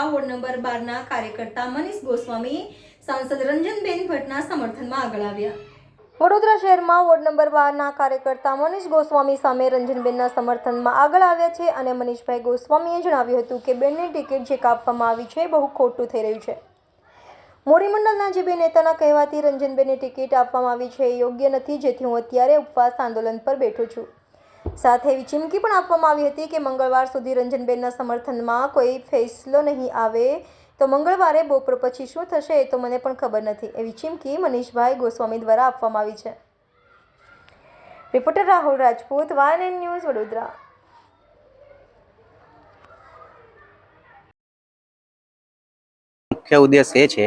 Vadodara ward number બારના કાર્યકર્તા મનીષ ગોસ્વામી, સાંસદ રંજનબેન ભટ્ટના સમર્થનમાં આગળ આવ્યા. વડોદરા શહેરમાં વોર્ડ નંબર બારના કાર્યકર્તા મનીષ ગોસ્વામી સામે રંજનબેનના સમર્થનમાં આગળ આવ્યા છે અને મનીષભાઈ ગોસ્વામીએ જણાવ્યું હતું કે બેનની ટિકિટ જે કાપવામાં આવી છે બહુ ખોટું થઈ રહ્યું છે. મોરી મંડળના જે બે નેતાના કહેવાથી રંજનબેનની ટિકિટ આપવામાં આવી છે એ યોગ્ય નથી, જેથી હું અત્યારે ઉપવાસ આંદોલન પર બેઠો છું. સાથે એવી ચીમકી પણ આપવામાં આવી હતી કે મંગળવાર સુધી રંજનબેનના સમર્થનમાં કોઈ ફેસલો નહીં આવે. તો મંગળવારે બપોર પછી શું થશે એ તો મને પણ ખબર નથી. એવી ચીમકી મનીષભાઈ ગોસ્વામી દ્વારા આપવામાં આવી છે. Reporter Rahul Rajput YNN news, Vadodara. મુખ્ય ઉદ્દેશ એ છે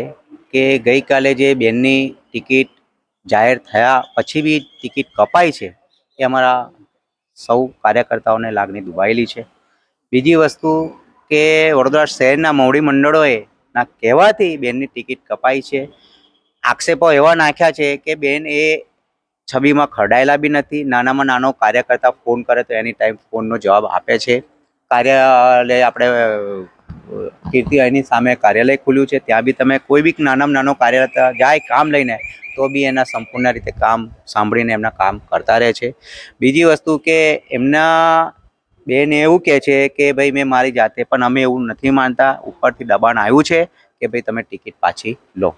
કે ગઈકાલે જે બેનની ટિકિટ જાહેર થયા પછી બી ટિકિટ કપાઈ છે એ અમારા સૌ કાર્યકર્તાઓને લાગણી દુભાયેલી છે. બીજી વસ્તુ કે વડોદરા શહેરના મોવડી મંડળોએ ના કહેવાથી બેનની ટિકિટ કપાઈ છે. આક્ષેપો એવા નાખ્યા છે કે બેન એ છબીમાં ખરડાયેલા બી નથી, નાનામાં નાનો કાર્યકર્તા ફોન કરે તો એની ટાઈમ ફોનનો જવાબ આપે છે. કાર્યાલય આપણે અ, કીર્તિ એની સામે કાર્યાલય ખુલ્યું છે. ત્યાં બી તમે કોઈ બી નાનામાં નાનો કાર્યકર્તા જાય કામ લઈને તો બી એના સંપૂર્ણ રીતે કામ સાંભળીને એમના કામ કરતા રહે છે. બીજી વસ્તુ કે એમના બેન એવું કહે છે કે ભાઈ મેં મારી જાતે પણ અમે એવું નથી માનતા. ઉપરથી દબાણ આવ્યું છે કે ભાઈ તમે ટિકિટ પાછી લો.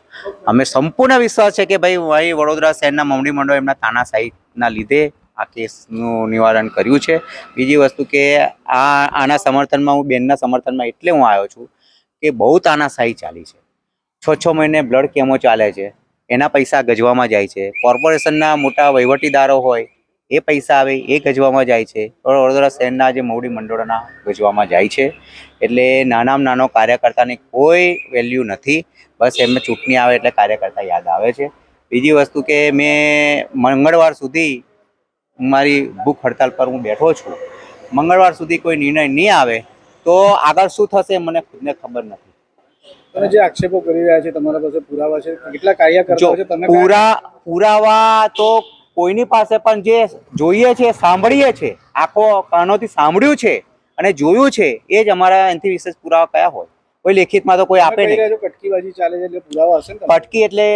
અમે સંપૂર્ણ વિશ્વાસ છે કે ભાઈ વડોદરા શહેરના મમડી મંડળ એમના તાનાશાહીના લીધે આ કેસનું નિવારણ કર્યું છે. બીજી વસ્તુ કે આ, આના સમર્થનમાં હું, બેનના સમર્થનમાં એટલે હું આવ્યો છું કે બહુ તાનાશાહી ચાલી છે. છ છ મહિને બ્લડ કેમો ચાલે છે, એના પૈસા ગજવામાં જાય છે. કોર્પોરેશનના મોટા વહીવટીદારો હોય, એ પૈસા આવે, એ ગજવામાં જાય છે. વડોદરા શહેરના જે મોવડી મંડળોના ગજવામાં જાય છે. એટલે નાનામાં નાનો કાર્યકર્તાની કોઈ વેલ્યુ નથી. બસ એમને ચૂંટણી આવે એટલે કાર્યકર્તા યાદ આવે છે. બીજી વસ્તુ કે મેં મંગળવાર સુધી મારી ભૂખ હડતાલ પર હું બેઠો છું. મંગળવાર સુધી કોઈ નિર્ણય નહીં આવે તો આગળ શું થશે મને ખુદને ખબર નથી. તમે જે આક્ષેપો કરી રહ્યા છે તમારા પાસે પુરાવા છે કેટલા કાર્યકર્તાઓ છે તમે પુરા પુરાવા તો કોઈની પાસે પણ જે જોઈએ છે સાંભળીએ છે આખો કાનોથી સાંભળ્યું છે અને જોયું છે એ જ અમારા એનાથી વિશેષ પુરાવા કયા હોય? કોઈ લેખિતમાં તો કોઈ આપે નહીં. પટકીબાજી ચાલે છે એટલે પુરાવા હશે પટકી એટલે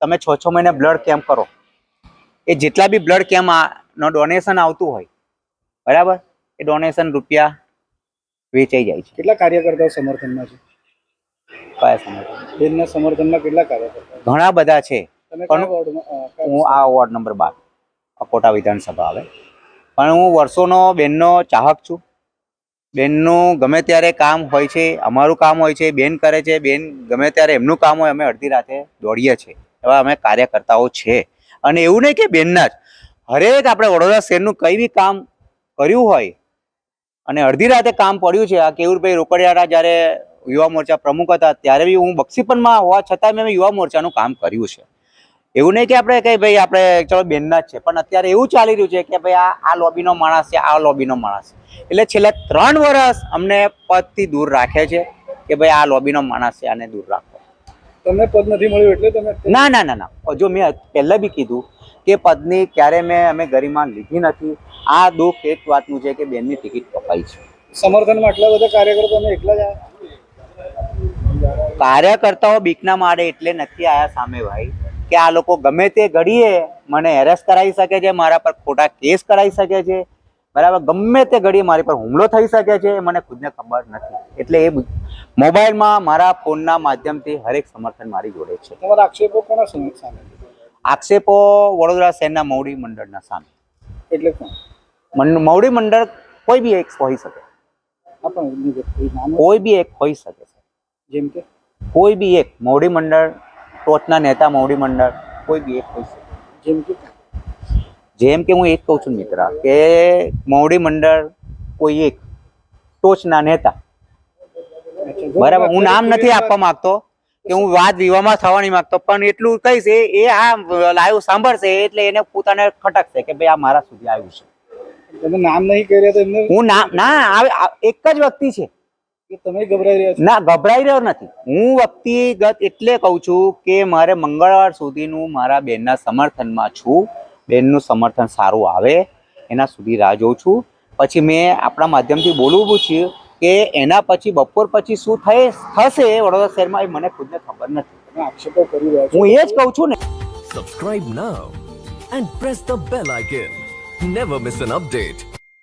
તમે છ છ મહિને બ્લડ કેમ્પ કરો. એ જેટલા બી બ્લડ કેમ્પનો ડોનેશન આવતું હોય બરાબર? એ ડોનેશન રૂપિયા વેચાઈ જાય છે. કેટલા કાર્યકર્તાઓ સમર્થનમાં છે? કયા સમય બેનના સમર્થનમાં કેટલા કાર્યકર્તા ઘણા બધા છે પણ હું આ વોર્ડ નંબર બાર અકોટા વિધાનસભા આવે. પણ હું વર્ષોનો બેનનો ચાહક છું. બેનનું ગમે ત્યારે કામ હોય છે અમારું કામ હોય છે બેન કરે છે બેન ગમે ત્યારે એમનું કામ હોય અમે અડધી રાતે દોડીએ છીએ. એવા અમે કાર્યકર્તાઓ છે. અને એવું નહીં કે બેનના જ. હરેક આપણે વડોદરા શહેરનું કંઈ બી કામ કર્યું હોય અને અડધી રાતે કામ પડ્યું છે, આ કેવુરભાઈ રોકડિયાના જ્યારે યુવા મોરચા પ્રમુખ હતા, ત્યારે બી હું બક્ષીપનમાં હોવા છતાં મેં યુવા મોરચાનું કામ કર્યું છે. એવું નહીં કે આપણે કઈ ભાઈ આપણે ચલો બેનના જ છે, પણ અત્યારે એવું ચાલી રહ્યું છે કે ભાઈ આ આ લોબીનો માણસ છે, આ લોબીનો માણસ છે. એટલે છેલ્લા ત્રણ વર્ષ અમને પદથી દૂર રાખે છે કે ભાઈ આ લોબીનો માણસ છે, આને દૂર રાખો. તમને પદ નથી મળ્યું એટલે તમે ના ના ના ના. જો મેં પહેલાં બી કીધું કે પદની ક્યારે મેં અમે ગરિમા લીધી નથી. આ દુઃખ એક વાતનું છે કે બેનની ટિકિટ કપાઈ છે. સમર્થનમાં આટલા બધા કાર્યકરો તમે એકલા જ આવ્યા? કાર્યકર્તાઓ બીકના મારે એટલે નથી આયા સામે ભાઈ. કે આ લોકો ગમે તે ઘડીએ મને હેરેસ કરાવી શકે છે મારા પર ખોટા કેસ કરાવી શકે છે. બરાબર? ગમે તે ઘડીએ મારી પર હુમલો થઈ શકે છે એ મને ખુદને ખબર નથી. એટલે એ મોબાઈલમાં મારા ફોનના માધ્યમથી હરેક સમર્થન મારી જોડે છે. તમારા આક્ષેપો કોના સામે? આક્ષેપો વડોદરા શહેરના મૌડી મંડળના સામે. એટલે મૌડી મંડળ કોઈ બી એક હોઈ શકે. કોઈ બી એક હોઈ શકે છે. જેમ કે? કોઈ બી એક. મૌડી મંડળ ટોચના નેતા મૌડી મંડળ કોઈ બી એક હોઈ શકે. જેમ કે? જેમ કે હું એક કહું છું મિત્ર કે મોવડી મંડળ કોઈ એક ટોચના નેતા. બરાબર હું નામ નથી આપવા માંગતો કે હું વાદ વિવાહમાં થવા નહીં માંગતો પણ એટલું કહીશ એ એ આ લાઈવ સાંભળશે એટલે એને પોતાને ખટકશે કે ભાઈ આ મારા સુધી આવ્યું છે. તમે નામ નહીં કહી તો એમને હું ના એક જ વ્યક્તિ છે. તમે ગભરાઈ રહ્યા છો? ના ગભરાઈ રહ્યો નથી. હું વ્યક્તિગત એટલે કહું છું કે મારે મંગળવાર સુધીનું મારા બેનના સમર્થનમાં છું. બેનનું સમર્થન સારું આવે એના સુધી રાહ જોઉં છું. પછી મેં આપણા માધ્યમથી બોલવું પૂછ્યું કે એના પછી બપોર પછી શું થાય થશે? વડોદરા શહેરમાં એ મને ખુદને ખબર નથી. આક્ષેપો કરી રહ્યા હું એ જ કહું છું ને. Subscribe now and press the bell icon never miss an update.